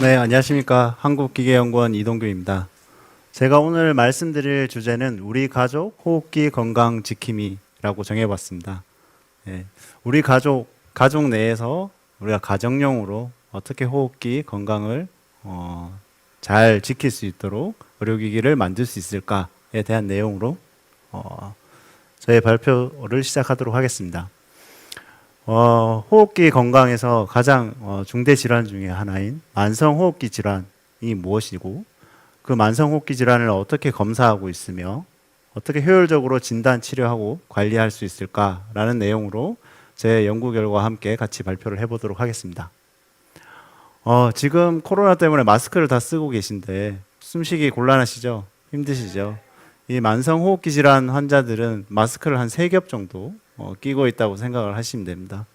네, 안녕하십니까. 한국기계연구원 이동규입니다. 제가 오늘 말씀드릴 주제는 우리 가족 호흡기 건강 지킴이라고 정해봤습니다. 예, 우리 가족, 가족 내에서 우리가 가정용으로 어떻게 호흡기 건강을 어, 잘 지킬 수 있도록 의료기기를 만들 수 있을까에 대한 내용으로 어, 저의 발표를 시작하도록 하겠습니다. 어, 호흡기 건강에서 가장 어, 중대 질환 중에 하나인 만성 호흡기 질환이 무엇이고 그 만성 호흡기 질환을 어떻게 검사하고 있으며 어떻게 효율적으로 진단 치료하고 관리할 수 있을까라는 내용으로 제 연구 결과와 함께 같이 발표를 해보도록 하겠습니다. 어, 지금 코로나 때문에 마스크를 다 쓰고 계신데 숨쉬기 곤란하시죠? 힘드시죠? 이 만성 호흡기 질환 환자들은 마스크를 한 세 겹 정도 어, 끼고 있다고 생각을 하시면 됩니다.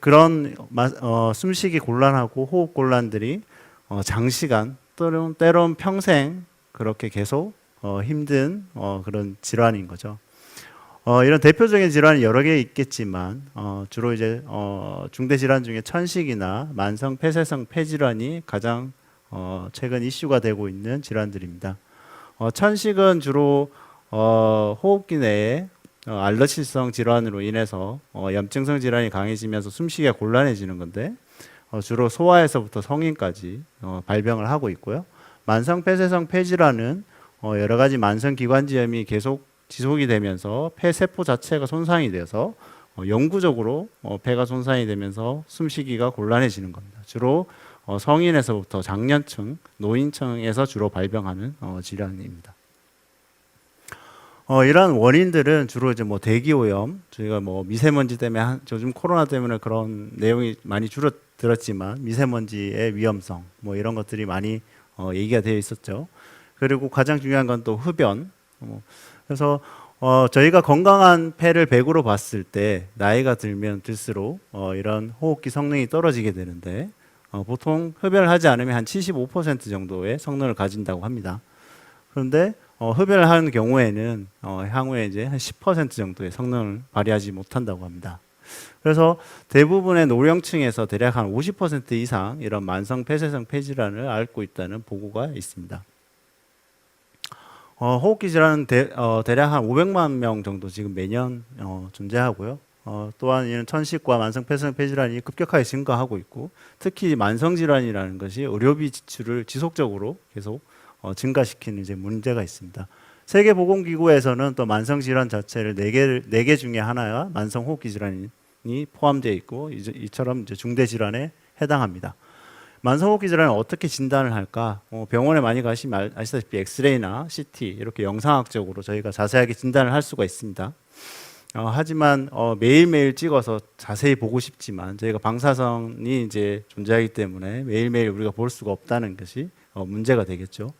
그런 마, 어, 숨쉬기 곤란하고 호흡 곤란들이 어, 장시간 때론, 때론 평생 그렇게 계속 어, 힘든 어, 그런 질환인 거죠. 어, 이런 대표적인 질환이 여러 개 있겠지만 어, 주로 이제 어, 중대 질환 중에 천식이나 만성 폐쇄성 폐질환이 가장 어, 최근 이슈가 되고 있는 질환들입니다. 어, 천식은 주로 어, 호흡기 내에 어, 알러지성 질환으로 인해서 어, 염증성 질환이 강해지면서 숨쉬기가 곤란해지는 건데 어, 주로 소아에서부터 성인까지 어, 발병을 하고 있고요. 만성 폐쇄성 폐질환은 어, 여러 가지 만성 기관지염이 계속 지속이 되면서 폐 세포 자체가 손상이 어, 영구적으로 어, 폐가 손상이 되면서 숨쉬기가 곤란해지는 겁니다. 주로 어, 성인에서부터 장년층, 노인층에서 주로 발병하는 어, 질환입니다. 어, 이러한 원인들은 주로 이제 뭐 대기 오염, 저희가 뭐 미세먼지 때문에 한, 요즘 코로나 때문에 그런 내용이 많이 줄어들었지만 미세먼지의 위험성, 뭐 이런 것들이 많이 어, 얘기가 되어 있었죠. 그리고 가장 중요한 건 또 흡연. 어, 그래서 어, 저희가 건강한 폐를 100으로 봤을 때 나이가 들면 들수록 어, 이런 호흡기 성능이 떨어지게 되는데 어, 보통 흡연을 하지 않으면 한 75% 정도의 성능을 가진다고 합니다. 그런데 어, 흡연을 하는 경우에는 어, 향후에 이제 한 10% 정도의 성능을 발휘하지 못한다고 합니다. 그래서 대부분의 노령층에서 대략 한 50% 이상 이런 만성 폐쇄성 폐질환을 앓고 있다는 보고가 있습니다. 어, 호흡기 질환은 대, 어, 대략 한 500만 명 정도 지금 매년 어, 존재하고요. 어, 또한 이런 천식과 만성 폐쇄성 폐질환이 급격하게 증가하고 있고 특히 만성 질환이라는 것이 의료비 지출을 지속적으로 계속 어, 증가시키는 이제 문제가 있습니다. 세계보건기구에서는 또 만성 질환 자체를 네 개를 네개 중에 하나가 만성 호흡기 질환이 포함되어 있고 이제 이처럼 이제 중대 질환에 해당합니다. 만성 호흡기 질환을 어떻게 진단을 할까? 어, 병원에 많이 가시면 알- 아시다시피 엑스레이나 CT 이렇게 영상학적으로 저희가 자세하게 진단을 할 수가 있습니다. 어, 하지만 어, 매일매일 찍어서 자세히 보고 싶지만 저희가 방사선이 이제 존재하기 때문에 매일매일 우리가 볼 수가 없다는 것이 어, 문제가 되겠죠.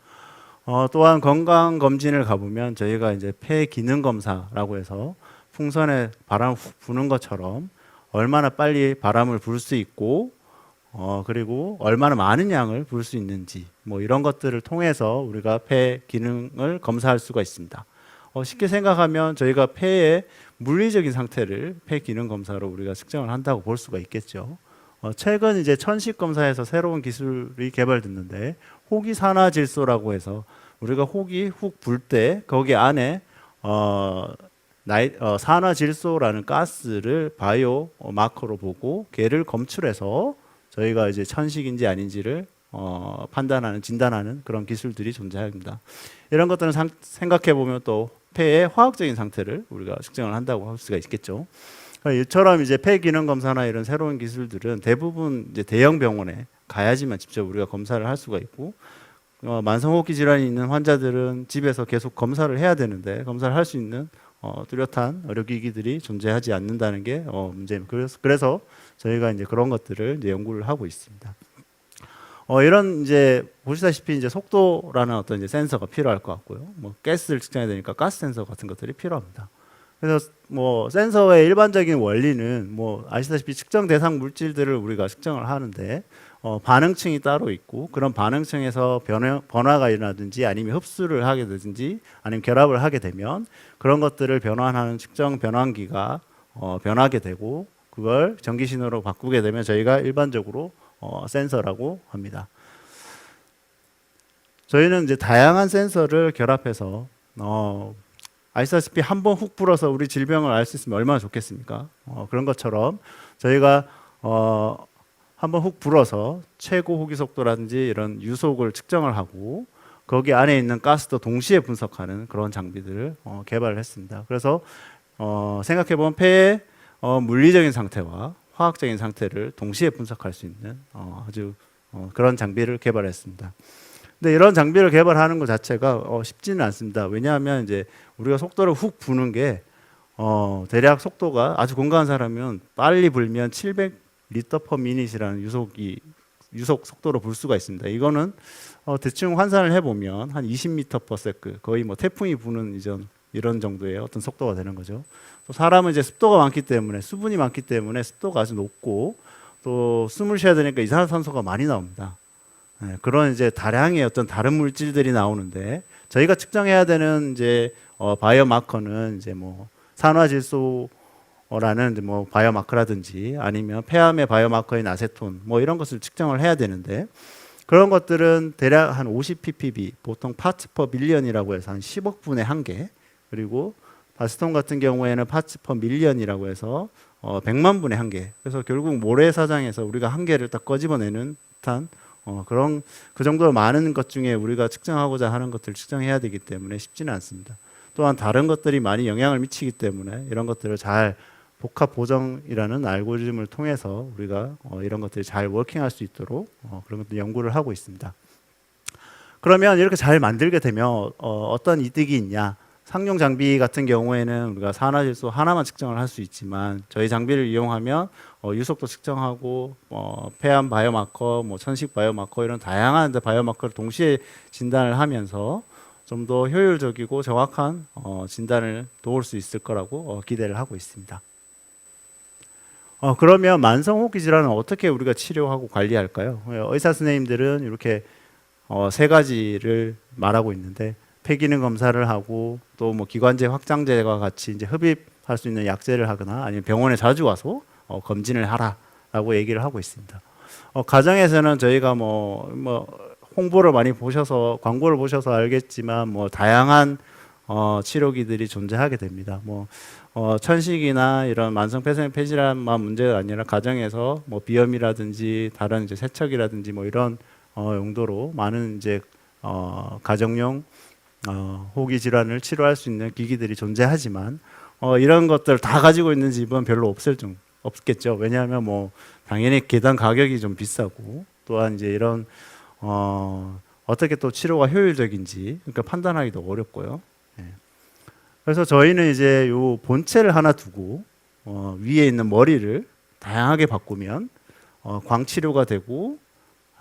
어, 또한 건강 검진을 가보면 저희가 이제 폐 기능 검사라고 해서 풍선에 바람 훅 부는 것처럼 얼마나 빨리 바람을 불 수 있고 어, 그리고 얼마나 많은 양을 불수 있는지 뭐 이런 것들을 통해서 우리가 폐 기능을 검사할 수가 있습니다. 어, 쉽게 생각하면 저희가 폐의 물리적인 상태를 폐 기능 검사로 우리가 측정을 한다고 볼 수가 있겠죠. 어, 최근 이제 천식 검사에서 새로운 기술이 개발됐는데 호기 산화 질소라고 해서 우리가 호기 훅 불 때 거기 안에 어, 나이, 어, 산화 질소라는 가스를 바이오 어, 마커로 보고 걔를 검출해서 저희가 이제 천식인지 아닌지를 어, 판단하는 진단하는 그런 기술들이 존재합니다. 이런 것들은 상- 생각해 보면 또 폐의 화학적인 상태를 우리가 측정을 한다고 할 수가 있겠죠. 그러니까 이처럼 이제 폐 기능 검사나 이런 새로운 기술들은 대부분 이제 대형 병원에 가야지만 직접 우리가 검사를 할 수가 있고 어, 만성호흡기 질환이 있는 환자들은 집에서 계속 검사를 해야 되는데 검사를 할 수 있는 어, 뚜렷한 의료기기들이 존재하지 않는다는 게 어, 문제입니다. 그래서, 그래서 저희가 이제 그런 것들을 이제 연구를 하고 있습니다. 어, 이런 이제 보시다시피 이제 속도라는 어떤 이제 센서가 필요할 것 같고요. 뭐 가스를 측정해야 되니까 가스 센서 같은 것들이 필요합니다. 그래서 뭐 센서의 일반적인 원리는 뭐 아시다시피 측정 대상 물질들을 우리가 측정을 하는데 어, 반응층이 따로 있고 그런 반응층에서 변화, 변화가 일어나든지 아니면 흡수를 하게 되든지 아니면 결합을 하게 되면 그런 것들을 변환하는 측정 변환기가 어, 변하게 되고 그걸 전기 신호로 바꾸게 되면 저희가 일반적으로 어, 센서라고 합니다. 저희는 이제 다양한 센서를 결합해서 어, 아시다시피 한 번 훅 불어서 우리 질병을 알 수 있으면 얼마나 좋겠습니까? 어, 그런 것처럼 저희가 어, 한번 훅 불어서 최고 호기 속도라든지 이런 유속을 측정을 하고 거기 안에 있는 가스도 동시에 분석하는 그런 장비들을 어, 개발을 했습니다. 그래서 어, 생각해 보면 폐의 어, 물리적인 상태와 화학적인 상태를 동시에 분석할 수 있는 어, 아주 어, 그런 장비를 개발했습니다. 근데 이런 장비를 개발하는 것 자체가 어, 쉽지는 않습니다. 왜냐하면 이제 우리가 속도를 훅 부는 게 어, 대략 속도가 아주 공감한 사람은 빨리 불면 700 리터 퍼 미닛이라는 유속이 유속 속도로 불 수가 있습니다. 이거는 어, 대충 환산을 해보면 한 20m per second 거의 뭐 태풍이 부는 이전 이런 정도의 어떤 속도가 되는 거죠. 또 사람은 이제 습도가 많기 때문에 수분이 많기 때문에 습도가 아주 높고 또 숨을 쉬어야 되니까 이산화탄소가 많이 나옵니다. 네, 그런 이제 다량의 어떤 다른 물질들이 나오는데 저희가 측정해야 되는 이제 어, 바이오 마커는 이제 뭐 산화질소라는 뭐 바이오 마커라든지 아니면 폐암의 바이오 마커인 아세톤 뭐 이런 것을 측정을 해야 되는데 그런 것들은 대략 한 50 ppb 보통 파츠 퍼 빌리언이라고 해서 한 10억 분의 한 개 그리고 바스톤 같은 경우에는 파츠 퍼 밀리언이라고 해서 어, 100만 분의 한 개. 그래서 결국 모래사장에서 우리가 한 개를 딱 꺼집어내는 듯한 어, 그런 그 정도로 많은 것 중에 우리가 측정하고자 하는 것들을 측정해야 되기 때문에 쉽지는 않습니다. 또한 다른 것들이 많이 영향을 미치기 때문에 이런 것들을 잘 복합 보정이라는 알고리즘을 통해서 우리가 어, 이런 것들이 잘 워킹할 수 있도록 어, 그런 것들 연구를 하고 있습니다. 그러면 이렇게 잘 만들게 되면 어, 어떤 이득이 있냐? 상용 장비 같은 경우에는 우리가 산화질소 하나만 측정을 할 수 있지만 저희 장비를 이용하면 어, 유속도 측정하고 어, 폐암 바이오마커, 뭐 천식 바이오마커 이런 다양한 바이오마커를 동시에 진단을 하면서 좀 더 효율적이고 정확한 어, 진단을 도울 수 있을 거라고 어, 기대를 하고 있습니다. 어, 그러면 만성 호흡기 질환은 어떻게 우리가 치료하고 관리할까요? 어, 의사 선생님들은 이렇게 어, 세 가지를 말하고 있는데 폐기능 검사를 하고 또 뭐 기관제 확장제와 같이 이제 흡입할 수 있는 약제를 하거나 아니면 병원에 자주 와서 어, 검진을 하라라고 얘기를 하고 있습니다. 어, 가정에서는 저희가 뭐, 뭐 홍보를 많이 보셔서 광고를 보셔서 알겠지만 뭐 다양한 어, 치료기들이 존재하게 됩니다. 뭐 어, 천식이나 이런 만성 폐쇄 폐질환만 문제가 아니라 가정에서 뭐 비염이라든지 다른 이제 세척이라든지 뭐 이런 어, 용도로 많은 이제 어, 가정용 어, 호기 질환을 치료할 수 있는 기기들이 존재하지만 어, 이런 것들 다 가지고 있는 집은 별로 없을 정 없겠죠. 왜냐하면 뭐 당연히 계단 가격이 좀 비싸고 또한 이제 이런 어, 어떻게 또 치료가 효율적인지 그러니까 판단하기도 어렵고요. 예. 그래서 저희는 이제 요 본체를 하나 두고 어, 위에 있는 머리를 다양하게 바꾸면 어, 광 치료가 되고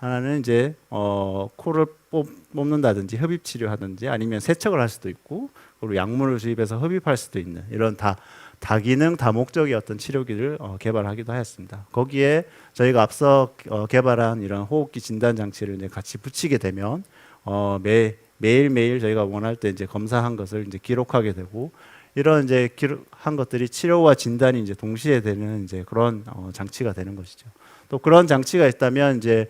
하나는 이제 어, 코를 뽑, 뽑는다든지 흡입 치료하든지 아니면 세척을 할 수도 있고 그리고 약물을 주입해서 흡입할 수도 있는 이런 다 다기능 다목적의 어떤 치료기를 어, 개발하기도 하였습니다. 거기에 저희가 앞서 어, 개발한 이런 호흡기 진단 장치를 이제 같이 붙이게 되면 어, 매 매일 매일 저희가 원할 때 이제 검사한 것을 이제 기록하게 되고 이런 이제 기록한 것들이 치료와 진단이 이제 동시에 되는 이제 그런 어, 장치가 되는 것이죠. 또 그런 장치가 있다면 이제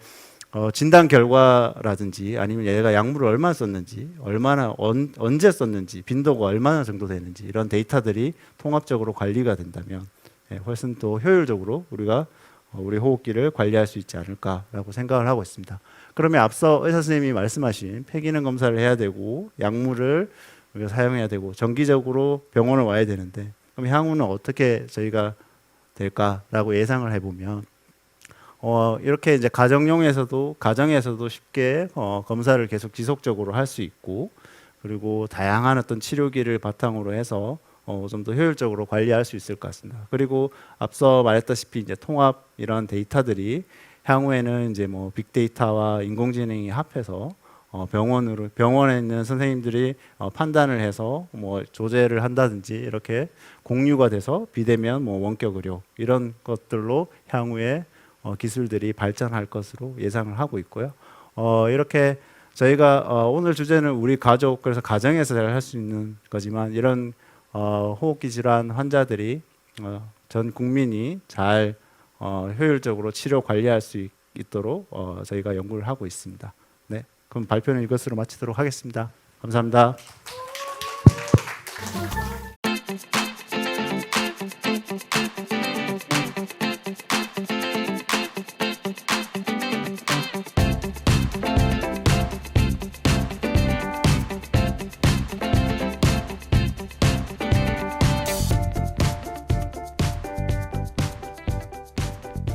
어, 진단 결과라든지 아니면 얘가 약물을 얼마나 썼는지, 얼마나 언, 언제 썼는지, 빈도가 얼마나 정도 되는지 이런 데이터들이 통합적으로 관리가 된다면 예, 훨씬 더 효율적으로 우리가 어, 우리 호흡기를 관리할 수 있지 않을까라고 생각을 하고 있습니다. 그러면 앞서 의사 선생님이 말씀하신 폐기능 검사를 해야 되고 약물을 우리가 사용해야 되고 정기적으로 병원을 와야 되는데 그럼 향후는 어떻게 저희가 될까라고 예상을 해보면 어, 이렇게 이제 가정용에서도 가정에서도 쉽게 어, 검사를 계속 지속적으로 할 수 있고 그리고 다양한 어떤 치료기를 바탕으로 해서 어, 좀 더 효율적으로 관리할 수 있을 것 같습니다. 그리고 앞서 말했다시피 이제 통합 이런 데이터들이 향후에는 이제 뭐 빅데이터와 인공지능이 합해서 어, 병원으로 병원에 있는 선생님들이 어, 판단을 해서 뭐 조제를 한다든지 이렇게 공유가 돼서 비대면 뭐 원격 의료 이런 것들로 향후에 어, 기술들이 발전할 것으로 예상을 하고 있고요. 어, 이렇게 저희가 어, 오늘 주제는 우리 가족 그래서 가정에서 잘 할 수 있는 거지만 이런 어, 호흡기 질환 환자들이 어, 전 국민이 잘 어, 효율적으로 치료 관리할 수 있, 있도록 어, 저희가 연구를 하고 있습니다. 네, 그럼 발표는 이것으로 마치도록 하겠습니다. 감사합니다.